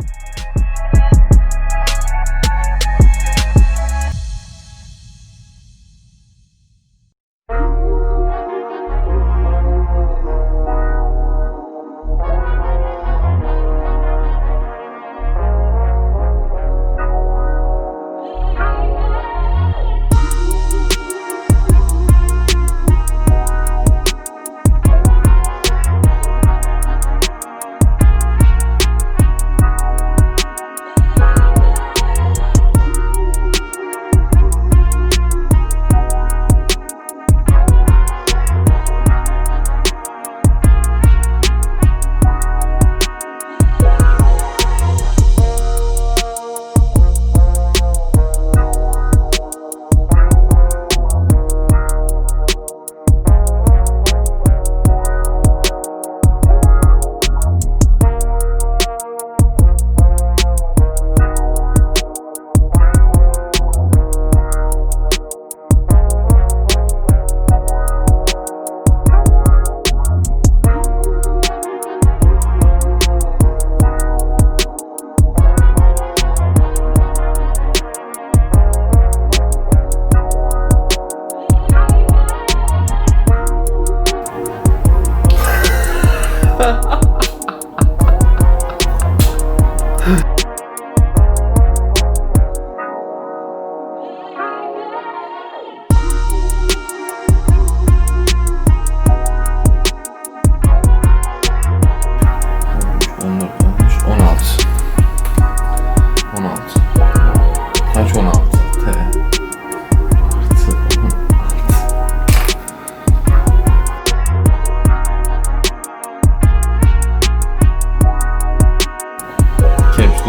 you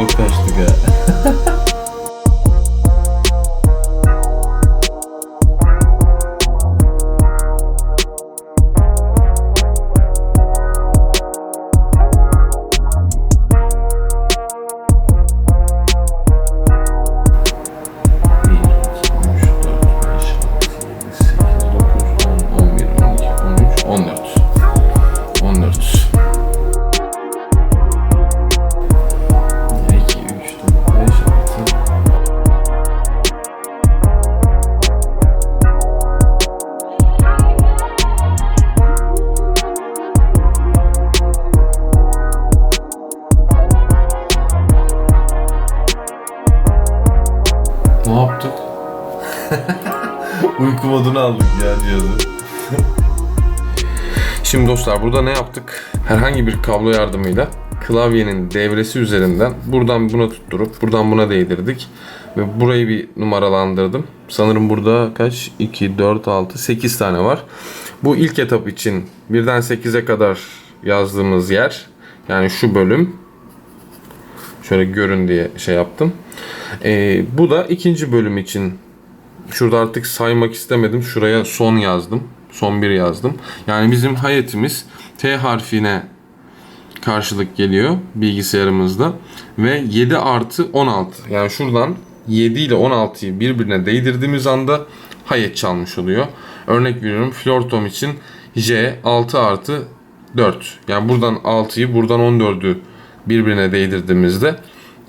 too fresh to get. Ne yaptık? Uyku modunu aldık ya cihazı. Şimdi dostlar burada ne yaptık? Herhangi bir kablo yardımıyla klavyenin devresi üzerinden buradan buna tutturup buradan buna değdirdik. Ve burayı bir numaralandırdım. Sanırım burada kaç? 2, 4, 6, 8 tane var. Bu ilk etap için birden 8'e kadar yazdığımız yer. Yani şu bölüm. Şöyle görün diye şey yaptım. Ee, bu da ikinci bölüm için Şurada artık saymak istemedim. Şuraya son yazdım. Son bir yazdım. Yani bizim hayetimiz T harfine karşılık geliyor bilgisayarımızda. Ve 7 artı 16. Yani şuradan 7 ile 16'yı birbirine değdirdiğimiz anda hayet çalmış oluyor. Örnek veriyorum flörtom için J 6 artı 4. Yani buradan 6'yı buradan 14'ü birbirine değdirdiğimizde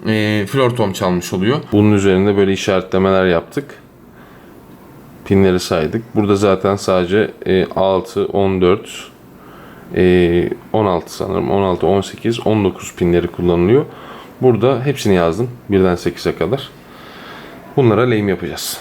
e, flörtom çalmış oluyor. Bunun üzerinde böyle işaretlemeler yaptık pinleri saydık. Burada zaten sadece e, 6, 14, e, 16 sanırım. 16, 18, 19 pinleri kullanılıyor. Burada hepsini yazdım. Birden 8'e kadar. Bunlara lehim yapacağız.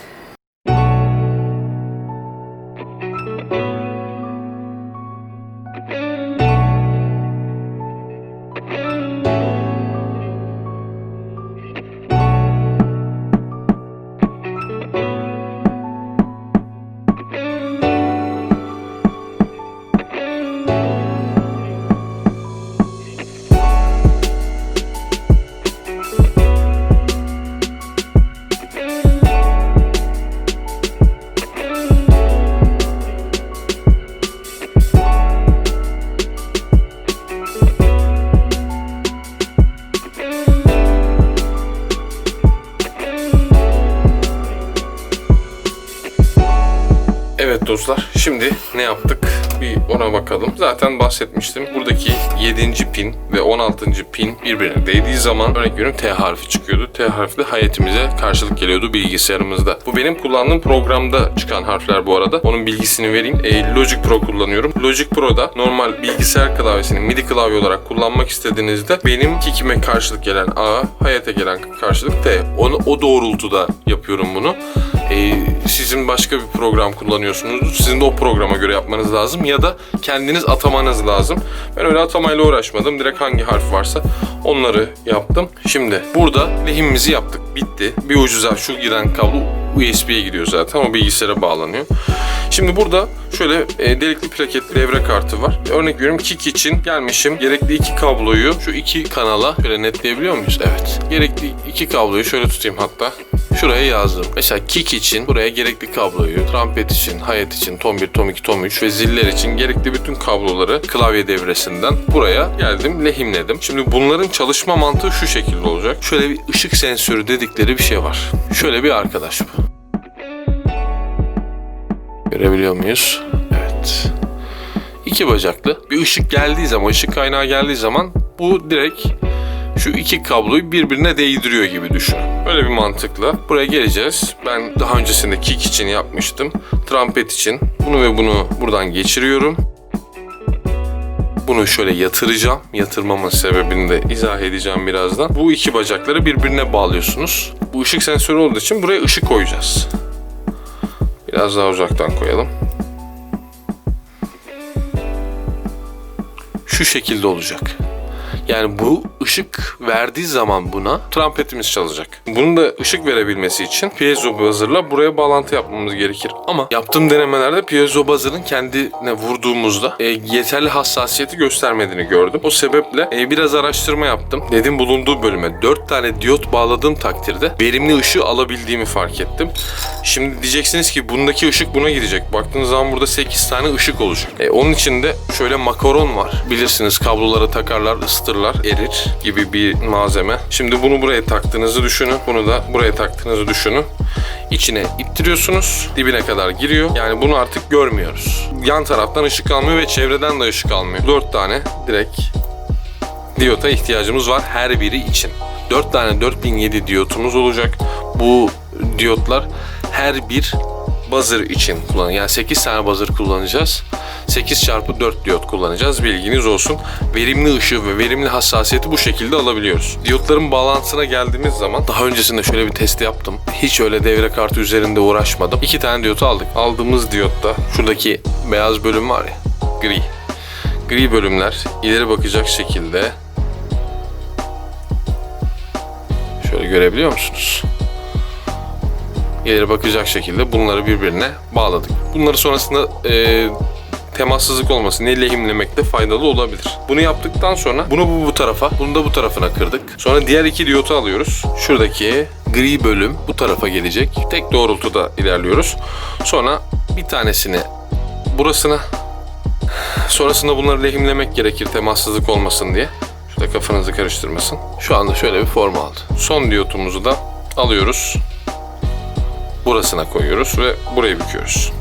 Dostlar, şimdi ne yaptık? bir ona bakalım. Zaten bahsetmiştim. Buradaki 7. pin ve 16. pin birbirine değdiği zaman örnek veriyorum T harfi çıkıyordu. T harfi de hayatimize karşılık geliyordu bilgisayarımızda. Bu benim kullandığım programda çıkan harfler bu arada. Onun bilgisini vereyim. E, Logic Pro kullanıyorum. Logic Pro'da normal bilgisayar klavyesini MIDI klavye olarak kullanmak istediğinizde benim kikime karşılık gelen A, hayata gelen karşılık T. Onu, o doğrultuda yapıyorum bunu. E, sizin başka bir program kullanıyorsunuz. Sizin de o programa göre yapmanız lazım ya da kendiniz atamanız lazım. Ben öyle atamayla uğraşmadım. Direkt hangi harf varsa onları yaptım. Şimdi burada lehimimizi yaptık. Bitti. Bir ucuza şu giden kablo USB'ye gidiyor zaten. O bilgisayara bağlanıyor. Şimdi burada şöyle e, delikli plaketli devre kartı var. Örnek veriyorum kick için gelmişim. Gerekli iki kabloyu şu iki kanala şöyle netleyebiliyor muyuz? Evet. Gerekli iki kabloyu şöyle tutayım hatta. Şuraya yazdım. Mesela kick için buraya gerekli kabloyu, trompet için, hayat için, tom 1, tom 2, tom 3 ve ziller için gerekli bütün kabloları klavye devresinden buraya geldim, lehimledim. Şimdi bunların çalışma mantığı şu şekilde olacak. Şöyle bir ışık sensörü dedikleri bir şey var. Şöyle bir arkadaş bu. Görebiliyor muyuz? Evet. İki bacaklı. Bir ışık geldiği zaman, ışık kaynağı geldiği zaman bu direkt şu iki kabloyu birbirine değdiriyor gibi düşünün. Böyle bir mantıkla buraya geleceğiz. Ben daha öncesinde kick için yapmıştım. Trumpet için bunu ve bunu buradan geçiriyorum. Bunu şöyle yatıracağım. Yatırmamın sebebini de izah edeceğim birazdan. Bu iki bacakları birbirine bağlıyorsunuz. Bu ışık sensörü olduğu için buraya ışık koyacağız. Biraz daha uzaktan koyalım. Şu şekilde olacak. Yani bu ışık verdiği zaman buna trompetimiz çalacak. Bunun da ışık verebilmesi için piezo buzzer'la buraya bağlantı yapmamız gerekir. Ama yaptığım denemelerde piezo buzzer'ın kendine vurduğumuzda e, yeterli hassasiyeti göstermediğini gördüm. O sebeple e, biraz araştırma yaptım. Dedim bulunduğu bölüme 4 tane diyot bağladığım takdirde verimli ışığı alabildiğimi fark ettim. Şimdi diyeceksiniz ki bundaki ışık buna gidecek. Baktığınız zaman burada 8 tane ışık olacak. E, onun içinde şöyle makaron var. Bilirsiniz kablolara takarlar, ısıtırlar, erir gibi bir malzeme. Şimdi bunu buraya taktığınızı düşünün. Bunu da buraya taktığınızı düşünün. İçine ittiriyorsunuz. Dibine kadar giriyor. Yani bunu artık görmüyoruz. Yan taraftan ışık almıyor ve çevreden de ışık almıyor. 4 tane direkt diyota ihtiyacımız var her biri için. 4 tane 4007 diyotumuz olacak. Bu diyotlar her bir buzzer için kullan. Yani 8 tane buzzer kullanacağız. 8 çarpı 4 diyot kullanacağız. Bilginiz olsun. Verimli ışığı ve verimli hassasiyeti bu şekilde alabiliyoruz. Diyotların bağlantısına geldiğimiz zaman daha öncesinde şöyle bir test yaptım. Hiç öyle devre kartı üzerinde uğraşmadım. İki tane diyot aldık. Aldığımız diyotta şuradaki beyaz bölüm var ya gri. Gri bölümler ileri bakacak şekilde şöyle görebiliyor musunuz? ileri bakacak şekilde bunları birbirine bağladık. Bunları sonrasında e, temassızlık olması ne lehimlemekte faydalı olabilir. Bunu yaptıktan sonra bunu bu, bu tarafa, bunu da bu tarafına kırdık. Sonra diğer iki diyotu alıyoruz. Şuradaki gri bölüm bu tarafa gelecek. Tek doğrultuda ilerliyoruz. Sonra bir tanesini burasına sonrasında bunları lehimlemek gerekir temassızlık olmasın diye. Şurada kafanızı karıştırmasın. Şu anda şöyle bir form aldı. Son diyotumuzu da alıyoruz burasına koyuyoruz ve burayı büküyoruz.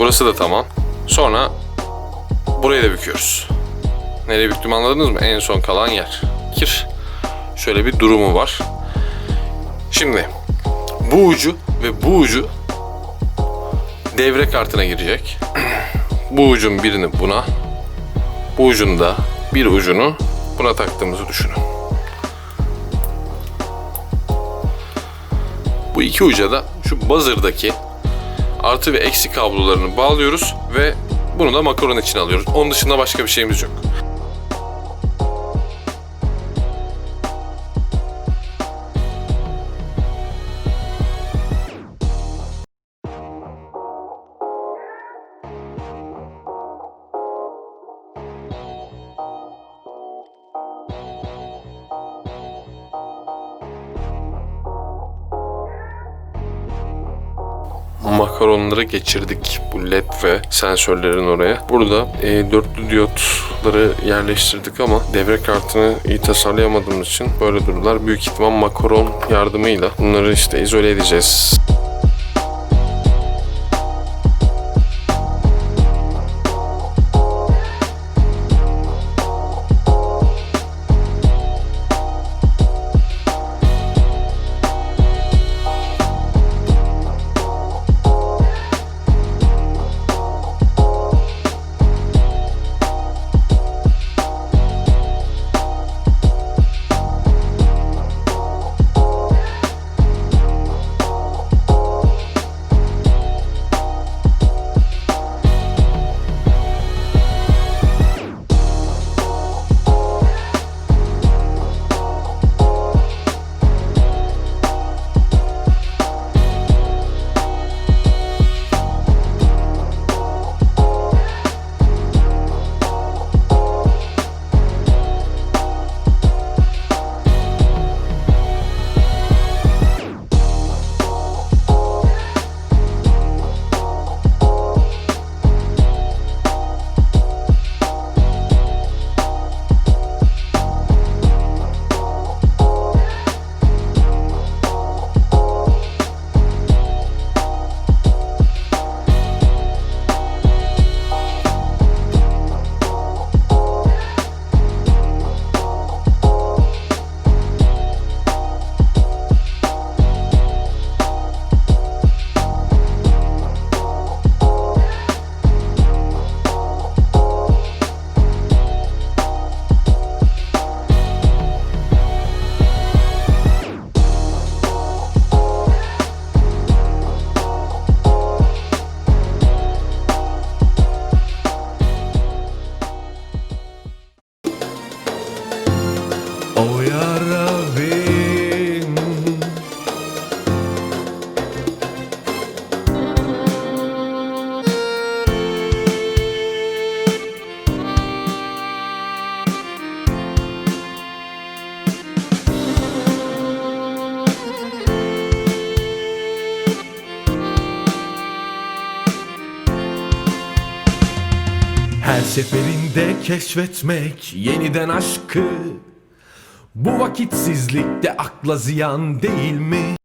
Burası da tamam. Sonra burayı da büküyoruz. Nereye büktüm anladınız mı? En son kalan yer. Kir. Şöyle bir durumu var. Şimdi bu ucu ve bu ucu devre kartına girecek. bu ucun birini buna, bu ucun da bir ucunu buna taktığımızı düşünün. Bu iki uca da şu buzzer'daki artı ve eksi kablolarını bağlıyoruz ve bunu da makaron için alıyoruz. Onun dışında başka bir şeyimiz yok. Makaronları geçirdik bu led ve sensörlerin oraya. Burada e, dörtlü diyotları yerleştirdik ama devre kartını iyi tasarlayamadığımız için böyle durdular. Büyük ihtimal makaron yardımıyla bunları işte izole edeceğiz. Seferinde keşfetmek yeniden aşkı Bu vakitsizlikte akla ziyan değil mi?